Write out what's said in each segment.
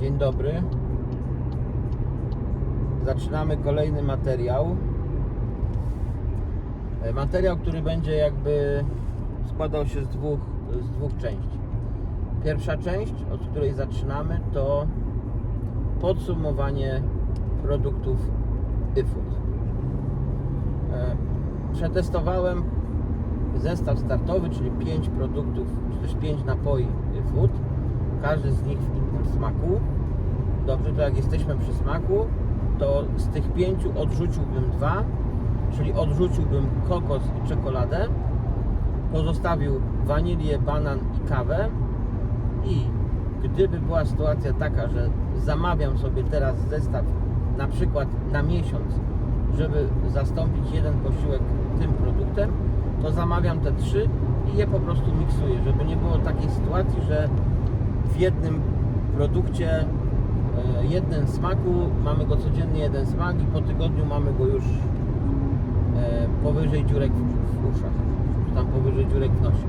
Dzień dobry. Zaczynamy kolejny materiał. E, Materiał, który będzie jakby składał się z dwóch, z dwóch części. Pierwsza część, od której zaczynamy, to podsumowanie produktów iFood. E, Przetestowałem zestaw startowy, czyli 5 produktów, czy też 5 napoi iFood. Każdy z nich w innym smaku. Dobrze, to jak jesteśmy przy smaku, to z tych pięciu odrzuciłbym dwa, czyli odrzuciłbym kokos i czekoladę, pozostawił wanilię, banan i kawę i gdyby była sytuacja taka, że zamawiam sobie teraz zestaw na przykład na miesiąc, żeby zastąpić jeden posiłek tym produktem, to zamawiam te trzy i je po prostu miksuję, żeby nie było takiej sytuacji, że w jednym produkcie e, jeden smaku, mamy go codziennie jeden smak i po tygodniu mamy go już e, powyżej dziurek w, uszach, tam powyżej dziurek w nosie.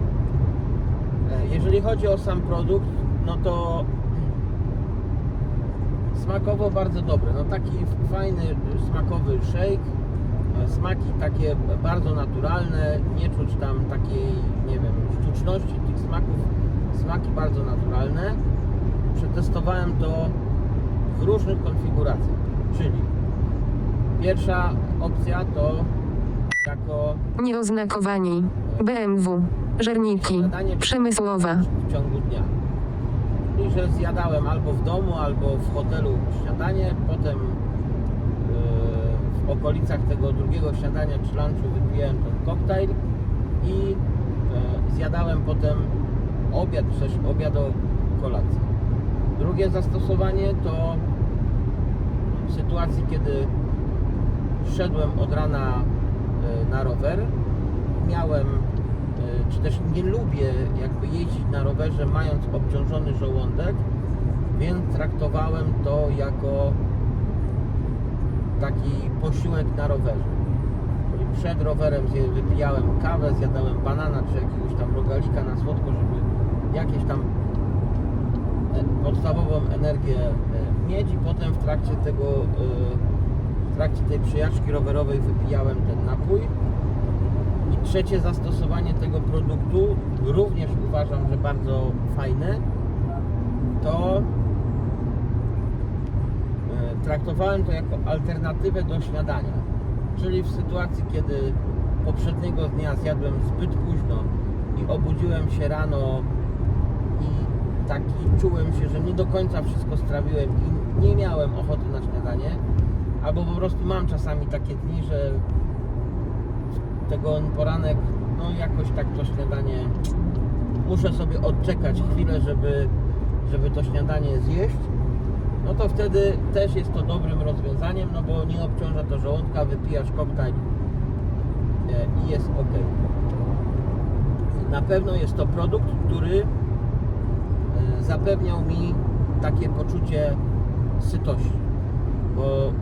E, Jeżeli chodzi o sam produkt, no to smakowo bardzo dobry. No taki fajny, smakowy shake. Smaki takie bardzo naturalne, nie czuć tam takiej, nie wiem, sztuczności tych smaków. Smaki bardzo naturalne. Przetestowałem to w różnych konfiguracjach, czyli pierwsza opcja to jako Nieoznakowani. BMW. Żerniki. Przemysłowa. w ciągu dnia. I że zjadałem albo w domu, albo w hotelu śniadanie, potem yy, w okolicach tego drugiego śniadania czy lunchu wypiłem ten koktajl i yy, zjadałem potem obiad, czy też obiado kolację. Drugie zastosowanie to w sytuacji, kiedy szedłem od rana yy, na rower, miałem y, czy też nie lubię jakby jeździć na rowerze mając obciążony żołądek, więc traktowałem to jako taki posiłek na rowerze. Przed rowerem wypijałem kawę, zjadałem banana czy jakiegoś tam rogalika na słodko, żeby jakieś tam e, podstawową energię e, mieć i potem w trakcie tego e, w trakcie tej przejażdżki rowerowej wypijałem ten napój. I trzecie zastosowanie tego produktu, również uważam, że bardzo fajne, to e, traktowałem to jako alternatywę do śniadania. Czyli w sytuacji, kiedy poprzedniego dnia zjadłem zbyt późno i obudziłem się rano taki czułem się, że nie do końca wszystko strawiłem i nie miałem ochoty na śniadanie, albo po prostu mam czasami takie dni, że tego poranek, no jakoś tak to śniadanie muszę sobie odczekać chwilę, żeby, żeby to śniadanie zjeść. No to wtedy też jest to dobrym rozwiązaniem, no bo nie obciąża to żołądka, wypijasz koktajl e, i jest ok. Na pewno jest to produkt, który zapewniał mi takie poczucie sytości, bo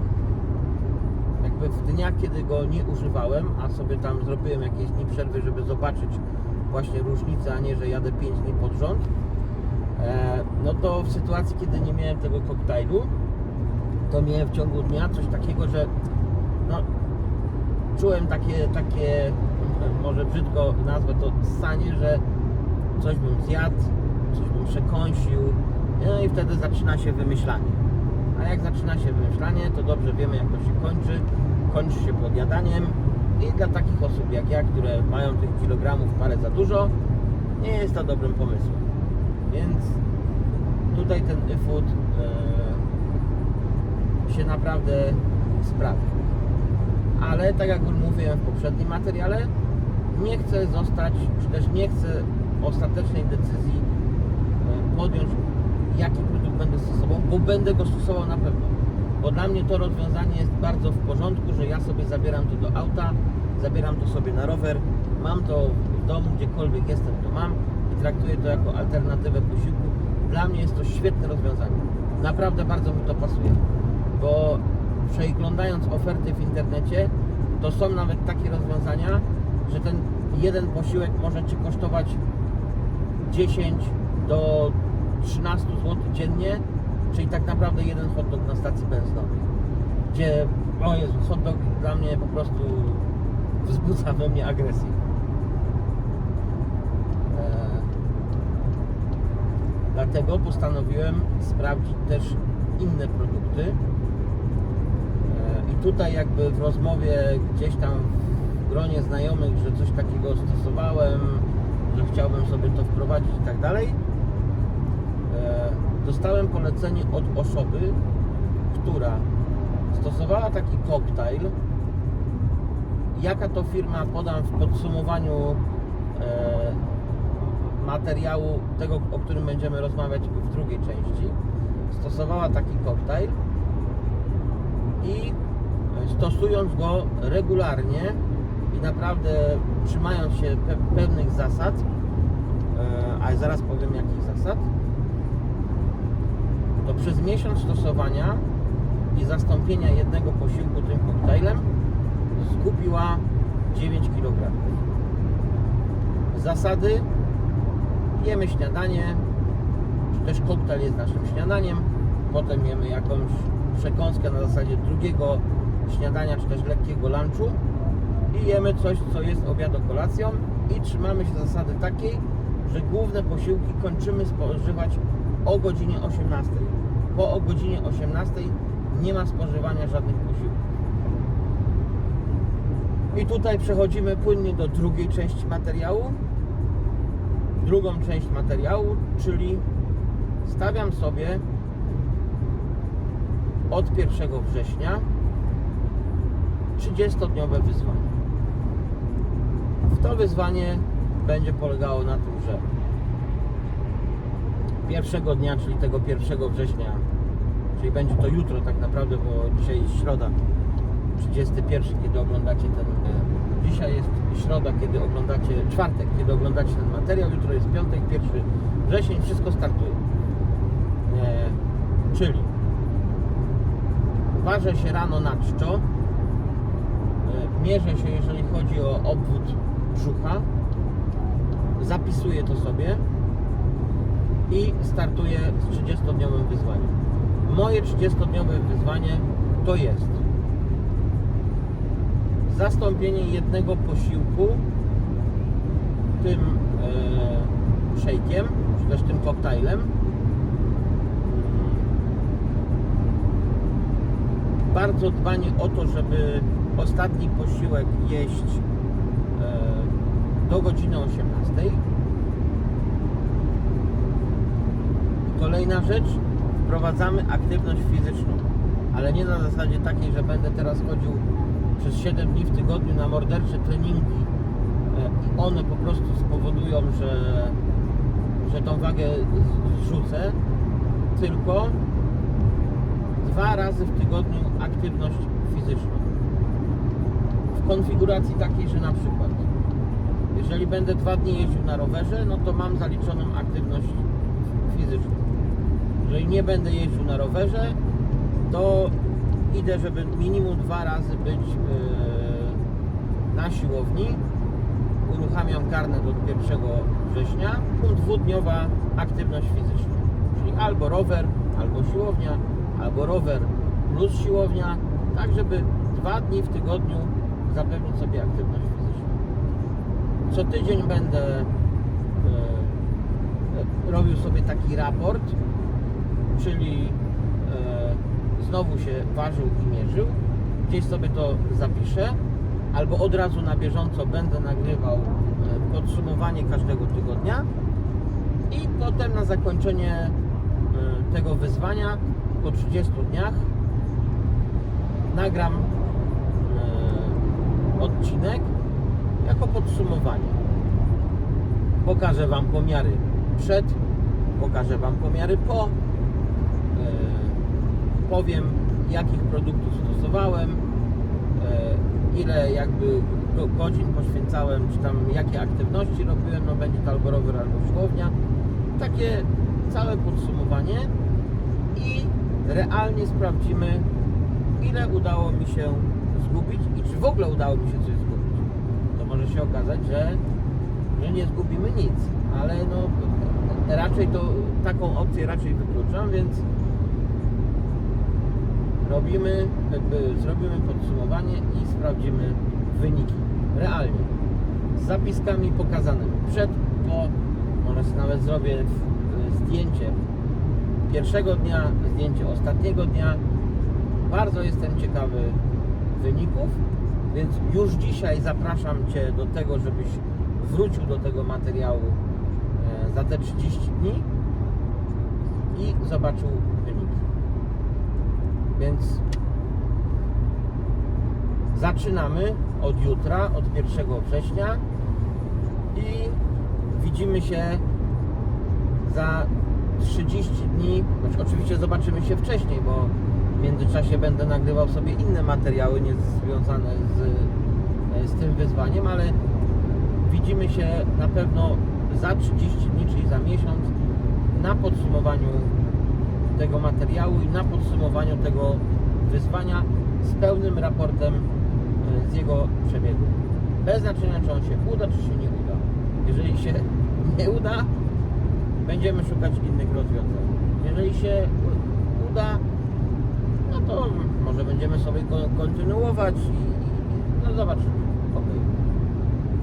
jakby w dniach, kiedy go nie używałem, a sobie tam zrobiłem jakieś dni przerwy, żeby zobaczyć właśnie różnicę, a nie, że jadę 5 dni pod rząd, e, no to w sytuacji, kiedy nie miałem tego koktajlu, to miałem w ciągu dnia coś takiego, że no, czułem takie, takie, może brzydko nazwę to sanie, że coś bym zjadł, coś bym przekąsił, no i wtedy zaczyna się wymyślanie. A jak zaczyna się wymyślanie, to dobrze wiemy jak to się kończy. Kończy się podjadaniem i dla takich osób jak ja, które mają tych kilogramów parę za dużo, nie jest to dobrym pomysłem. Więc tutaj ten e-food e, się naprawdę sprawdza. Ale tak jak już mówiłem w poprzednim materiale, nie chcę zostać, czy też nie chcę ostatecznej decyzji podjąć, jaki produkt będę stosował, bo będę go stosował na pewno. Bo dla mnie to rozwiązanie jest bardzo w porządku, że ja sobie zabieram to do auta, zabieram to sobie na rower, mam to w domu, gdziekolwiek jestem, to mam i traktuję to jako alternatywę posiłku. Dla mnie jest to świetne rozwiązanie. Naprawdę bardzo mi to pasuje, bo przeglądając oferty w internecie, to są nawet takie rozwiązania, że ten jeden posiłek może Ci kosztować 10 do 13 zł dziennie, czyli tak naprawdę jeden hot dog na stacji benzynowej, gdzie, o Jezu, hot dog dla mnie po prostu wzbudza we mnie agresję. E, Dlatego postanowiłem sprawdzić też inne produkty. E, I tutaj jakby w rozmowie gdzieś tam w gronie znajomych, że coś takiego stosowałem, że chciałbym sobie to wprowadzić i tak dalej, dostałem polecenie od osoby, która stosowała taki koktajl. Jaka to firma podam w podsumowaniu e, materiału, tego, o którym będziemy rozmawiać w drugiej części. Stosowała taki koktajl i e, stosując go regularnie i naprawdę trzymając się pe- pewnych zasad, e, a zaraz powiem jakich zasad, to przez miesiąc stosowania i zastąpienia jednego posiłku tym koktajlem zgubiła 9 kg. Zasady jemy śniadanie, czy też koktajl jest naszym śniadaniem, potem jemy jakąś przekąskę na zasadzie drugiego śniadania, czy też lekkiego lunchu i jemy coś, co jest obiado kolacją i trzymamy się zasady takiej, że główne posiłki kończymy spożywać o godzinie 18. Po o godzinie 18 nie ma spożywania żadnych posiłków. I tutaj przechodzimy płynnie do drugiej części materiału. Drugą część materiału, czyli stawiam sobie od 1 września 30-dniowe wyzwanie. W to wyzwanie będzie polegało na tym, że pierwszego dnia, czyli tego 1 września, czyli będzie to jutro tak naprawdę, bo dzisiaj jest środa, 31, kiedy oglądacie ten. e, Dzisiaj jest środa, kiedy oglądacie, czwartek, kiedy oglądacie ten materiał, jutro jest piątek, 1 wrzesień, wszystko startuje. E, czyli ważę się rano na czczo, e, mierzę się, jeżeli chodzi o obwód brzucha, zapisuję to sobie i startuję z 30-dniowym wyzwaniem. Moje 30-dniowe wyzwanie to jest zastąpienie jednego posiłku tym e, szejkiem, czy też tym koktajlem. Bardzo dbanie o to, żeby ostatni posiłek jeść e, do godziny 18. Kolejna rzecz, wprowadzamy aktywność fizyczną, ale nie na zasadzie takiej, że będę teraz chodził przez 7 dni w tygodniu na mordercze treningi e, i one po prostu spowodują, że, że tą wagę zrzucę, tylko dwa razy w tygodniu aktywność fizyczną. W konfiguracji takiej, że na przykład jeżeli będę dwa dni jeździł na rowerze, no to mam zaliczoną aktywność fizyczną. Jeżeli nie będę jeździł na rowerze, to idę, żeby minimum dwa razy być yy, na siłowni. Uruchamiam karnet od 1 września. Dwudniowa aktywność fizyczna. Czyli albo rower, albo siłownia, albo rower plus siłownia. Tak, żeby dwa dni w tygodniu zapewnić sobie aktywność fizyczną. Co tydzień będę yy, robił sobie taki raport, czyli e, znowu się ważył i mierzył. Gdzieś sobie to zapiszę, albo od razu na bieżąco będę nagrywał e, podsumowanie każdego tygodnia i potem na zakończenie e, tego wyzwania po 30 dniach nagram e, odcinek jako podsumowanie. Pokażę Wam pomiary przed, pokażę Wam pomiary po, powiem jakich produktów stosowałem, e, ile jakby go- godzin poświęcałem, czy tam jakie aktywności robiłem, no będzie albo rower, albo siłownia. Takie całe podsumowanie i realnie sprawdzimy, ile udało mi się zgubić i czy w ogóle udało mi się coś zgubić. To może się okazać, że, że nie zgubimy nic, ale no raczej to taką opcję raczej wykluczam, więc robimy, zrobimy podsumowanie i sprawdzimy wyniki realnie. Z zapiskami pokazanymi przed, po, może nawet zrobię zdjęcie pierwszego dnia, zdjęcie ostatniego dnia. Bardzo jestem ciekawy wyników, więc już dzisiaj zapraszam Cię do tego, żebyś wrócił do tego materiału e, za te 30 dni i zobaczył wyniki. Więc zaczynamy od jutra, od 1 września i widzimy się za 30 dni. Znaczy, oczywiście zobaczymy się wcześniej, bo w międzyczasie będę nagrywał sobie inne materiały nie związane z, z tym wyzwaniem, ale widzimy się na pewno za 30 dni, czyli za miesiąc, na podsumowaniu tego materiału i na podsumowaniu tego wyzwania z pełnym raportem e, z jego przebiegu. Bez znaczenia, czy on się uda, czy się nie uda. Jeżeli się nie uda, będziemy szukać innych rozwiązań. Jeżeli się uda, no to może będziemy sobie ko- kontynuować i, no zobaczymy. Ok.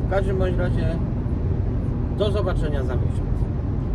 W każdym bądź razie do zobaczenia za miesiąc.